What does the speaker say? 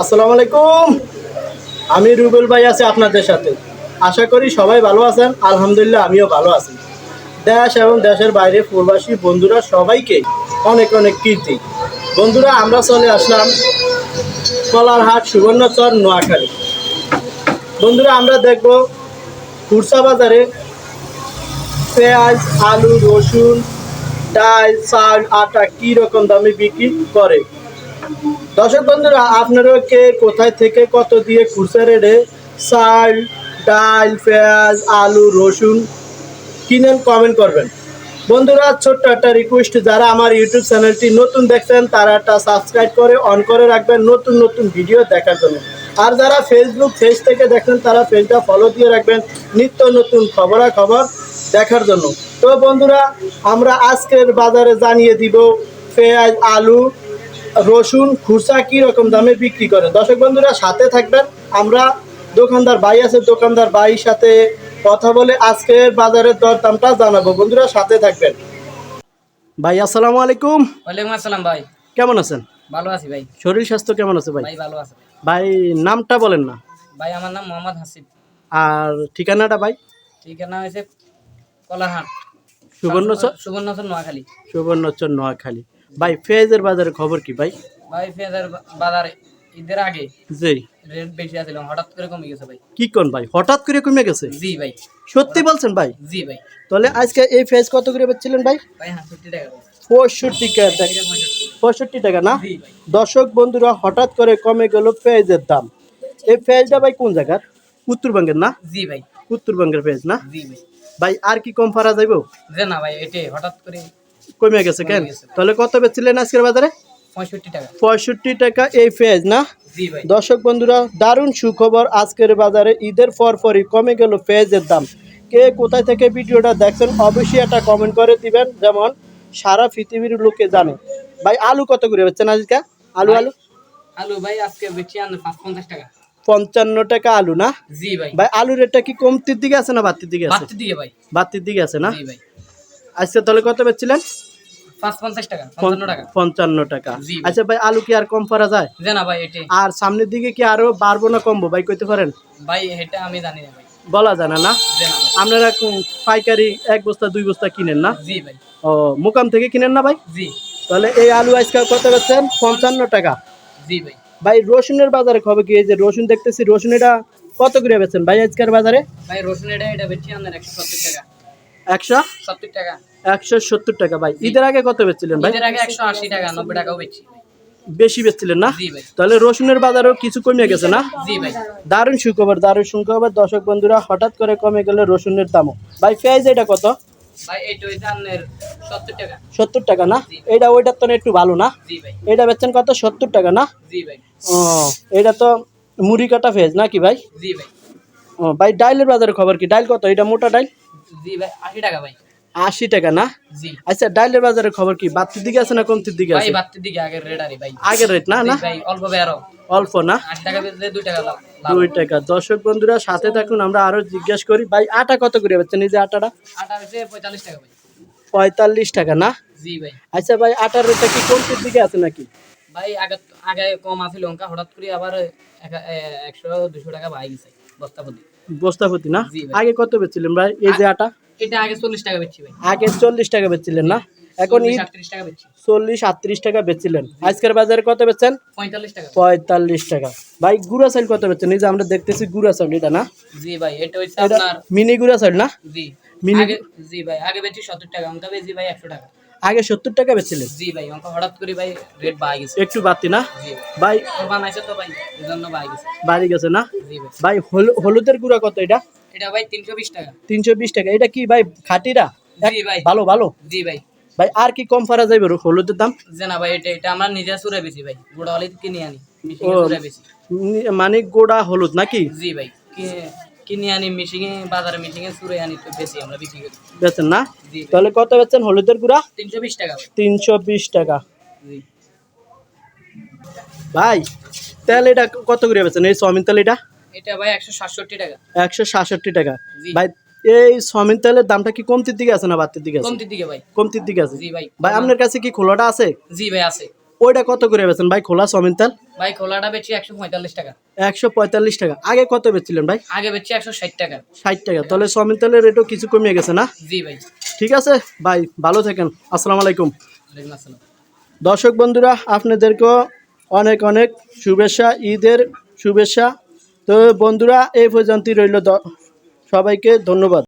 আসসালামু আলাইকুম। আমি রুবেল ভাই আছি আপনাদের সাথে। আশা করি সবাই ভালো আছেন। আলহামদুলিল্লাহ আমিও ভালো আছি। দেশ এবং দেশের বাইরে প্রবাসী বন্ধুরা সবাইকে অনেক অনেক কীর্তি। বন্ধুরা, আমরা চলে আসলাম কলারহাট সুবর্ণচর নোয়াখালী। বন্ধুরা, আমরা দেখব খুরসা বাজারে পেঁয়াজ, আলু, রসুন, ডাল, চাল, আটা কী রকম দামে বিক্রি করে। দর্শক বন্ধুরা আপনারাও কে কোথায় থেকে কত দিয়ে খুচরা রেটে চাল, ডাল, পেঁয়াজ, আলু, রসুন কিনেন কমেন্ট করবেন। বন্ধুরা, ছোট্ট একটা রিকোয়েস্ট যারা আমার ইউটিউব চ্যানেলটি নতুন দেখছেন, তারা একটা সাবস্ক্রাইব করে অন করে রাখবেন নতুন নতুন ভিডিও দেখার জন্য। আর যারা ফেসবুক পেজ থেকে দেখেন, তারা পেজটা ফলো দিয়ে রাখবেন নিত্য নতুন খবরাখবর দেখার জন্য। তো বন্ধুরা, আমরা আজকের বাজারে জানিয়ে দিব পেঁয়াজ, আলু রসুন খুচরা কি রকম দামে বিক্রি করে দর্শক বন্ধুরা সাথে থাকবেন। আমরা দোকানদার ভাই আছে দোকানদার ভাইয়ের সাথে কথা বলে আজকের বাজারের দর দামটা জানাব। বন্ধুরা সাথে থাকবেন। ভাই আসসালামু আলাইকুম। ওয়ালাইকুম আসসালাম ভাই। কেমন আছেন? ভালো আছি ভাই। শরীর স্বাস্থ্য কেমন আছে ভাই? ভাই ভালো আছে ভাই। নামটা বলেন না। ভাই আমার নাম মোহাম্মদ হাসিব। আর ঠিকানাটা ভাই? ঠিকানা হয়েছে কলারহাট সুবর্ণচর সুবর্ণচর নোয়াখালী। সুবর্ণচর নোয়াখালী। ভাই পেঁয়াজের বাজারে খবর কি ভাই? ভাই পেঁয়াজের বাজারে ঈদের আগে জি। রেট বেশি আছিল হঠাৎ করে কমে গেছে ভাই। কি কোন ভাই? হঠাৎ করে কমে গেছে? জি ভাই। সত্যি বলছেন ভাই? জি ভাই। তাহলে আজকে এই পেঁয়াজ কত করে বেচছিলেন ভাই? ভাই হাসিটি টাকা ভাই পঁয়ষট্টি টাকা। পঁয়ষট্টি। টাকা না? দর্শক বন্ধুরা হঠাৎ করে কমে গেল পেঁয়াজের দাম। এই পেঁয়াজটা ভাই কোন জায়গার? উত্তরবঙ্গের না? জি ভাই। উত্তরবঙ্গের পেঁয়াজ না? জি ভাই। ভাই আর কি কম পারা যাইব? যে না ভাই এটাই হঠাৎ করে কমে গেছে কেন? তাহলে কত বেচছিলেন আজকের বাজারে? পঁয়ষট্টি টাকা। এই পেঁয়াজ না? দর্শক বন্ধুরা দারুণ সুখবর আজকের বাজারে। ঈদের পরপরই কমে গেল পেঁয়াজের দাম। কে কোথায় থেকে ভিডিওটা দেখছেন অবশ্যই একটা কমেন্ট করে দিবেন। যেমন সারা পৃথিবীর লোকে জানে। ভাই আলু কত করে বেচছেন আজকে? আলু আলু? আলু ভাই আজকে আনবে পঞ্চাশ টাকা। পঞ্চান্ন টাকা আলু না? জি ভাই। ভাই আলুর রেটটা কি কমতির দিকে আছে না বাড়তির দিকে আছে? বাড়তি দিকে ভাই। বাড়তির দিকে আছে না? ভাই। আজকে তাহলে কত বেচছিলেন? পঞ্চান্ন টাকা। আচ্ছা ভাই আলু কি আর কম পারা যায়? না ভাই এটাই। আর সামনের দিকে কি আরও বাড়বো না কমবো? ভাই কইতে পারেন? ভাই এটা আমি জানি না ভাই। বলা জানা না? না আপনারা পাইকারি এক বস্তা দুই বস্তা কিনেন না? জি ভাই। ও মুকাম থেকে কিনেন না ভাই? জি। তাহলে এই আলু আজকে কত বেচছেন? পঞ্চান্ন টাকা। জি ভাই। ভাই রসুনের বাজারে খবর কি? এই যে রসুন দেখতেছি রসুন এটা কত করে বেচছেন ভাই আজকের বাজারে? ভাই রসুন এটা এটা একশো টাকা। একশো সত্তর টাকা। একশো সত্তর টাকা ভাই। ঈদের আগে কত বেচছিলেন ভাই? ঈদের আগে একশো আশি টাকা নব্বই টাকাও বেশি বেশি বেচছিলেন না? তাহলে রসুনের বাজারও কিছু কমে গেছে না? দারুণ সুখবর দারুণ সুখবর। দর্শক বন্ধুরা হঠাৎ করে কমে গেলে রসুনের দামও। ভাই পেঁয়াজ এটা কত? সত্তর টাকা। না? এটা ওইটার তো একটু ভালো না? এটা বেচছেন কত? সত্তর টাকা না? ও এটা তো মুড়ি কাটা পেঁয়াজ নাকি ভাই? ভাই। ও ভাই ডাইলের বাজারে খবর কি? ডাইল কত? এটা মোটা ডাইল? জি ভাই আশি টাকা ভাই। আশি টাকা না? জি। আচ্ছা ডাইলের বাজারে খবর কি? বাড়তির দিকে আছে না কমতির দিকে আছে? বাড়তির দিকে আগের রেট আরে ভাই। আগের রেট না না? ভাই অল্প বেরো অল্প না? আশি টাকা বেচলে দুই টাকা লাভ লাভ। দুই টাকা। দর্শক বন্ধুরা সাথে থাকুন আমরা আরও জিজ্ঞেস করি। ভাই আটা কত করে এই যে আটাটা? আটা হইছে পঁয়তাল্লিশ টাকা ভাই। পঁয়তাল্লিশ টাকা না? জি ভাই। আচ্ছা ভাই আটার রেটটা কি কমতির দিকে আছে নাকি? ভাই আগে আগে কম আছিল লঙ্কা হঠাৎ করে আবার একশো দুশো টাকা বাড়ি গেছে বস্তা প্রতি। বস্তাপতি না? আগে কত বেচছিলেন ভাই? এই যে আটা? এটা আগে চল্লিশ টাকা বেচছি ভাই। আগে চল্লিশ টাকা বেচছিলেন না? এখন চল্লিশ আটত্রিশ টাকা বেচছি। বেচছিলেন। আজকের বাজারে কত বেচছেন? পঁয়তাল্লিশ টাকা। ভাই গুড়া চাল কত বেচছেন? এই যে আমরা দেখতেছি গুড়া চাল এটা না? জি ভাই এটা হচ্ছে আপনার মিনি গুড়া চাল না? জি। মিনি- আগে জি ভাই আগে বেচি সত্তর টাকা অঙ্কা বেচি ভাই একশো টাকা। আগে সত্তর টাকা বেচছিলেন জি ভাই অঙ্কা হঠাৎ করে ভাই রেট বাড়ি গেছে। একটু বাড়তি না? ভাই ভাই কোরবান আছে তো ভাই বাড়ি গেছে। বাড়ি গেছে না? জি ভাই। ভাই হলুদের গুঁড়া কত এটা? এটা ভাই তিনশো বিশ টাকা। তিনশো বিশ টাকা। এটা কি ভাই খাটিরা? জি ভাই। ভালো ভালো? জি ভাই। ভাই আর কি কম পারা যাবে হলুদের দাম? যে না ভাই এটা এটা আমরা নিজে সুরে বেশি ভাই। গোড়া হলে কিনে আনি। বেশি মানে গোড়া হলুদ নাকি? জি ভাই। কিনে আনি মিশিংয়ে বাজারে মিশিংয়ে সুরে আনি তো বেশি আমরা বিক্রি করি। বেচেন না? তাহলে কত বেচছেন হলুদের গুঁড়া? তিনশো বিশ টাকা তিনশো বিশ টাকা। ভাই তেল এটা কত করে বেচেন? এই সয়াবিন তেল এটা? এটা ভাই একশো সাতষট্টি টাকা। একশো সাতষট্টি টাকা। ভাই এই সয়াবিন তেলের দামটা কি কমতির দিকে আছে না বাড়তির দিকে আছে? কমতির দিকে ভাই। কমতির দিকে আছে? জি ভাই। ভাই আপনার কাছে কি খোলাটা আছে? জি ভাই আছে। ওইটা কত করে বেছেন ভাই খোলা চাউমিন তেল? ভাই খোলাটা বেচি একশো পঁয়তাল্লিশ টাকা। একশো পঁয়তাল্লিশ টাকা। আগে কত বেচছিলেন ভাই? আগে বেচি একশো ষাট টাকা। ষাট টাকা। তাহলে চাউমিন তেলের রেটও কিছু কমিয়ে গেছে না? জি ভাই। ঠিক আছে? ভাই ভালো থাকেন। আসসালামু আলাইকুম। দর্শক বন্ধুরা আপনাদেরকেও অনেক অনেক শুভেচ্ছা ঈদের শুভেচ্ছা। তো বন্ধুরা এই পর্যন্তই রইল। সবাইকে ধন্যবাদ।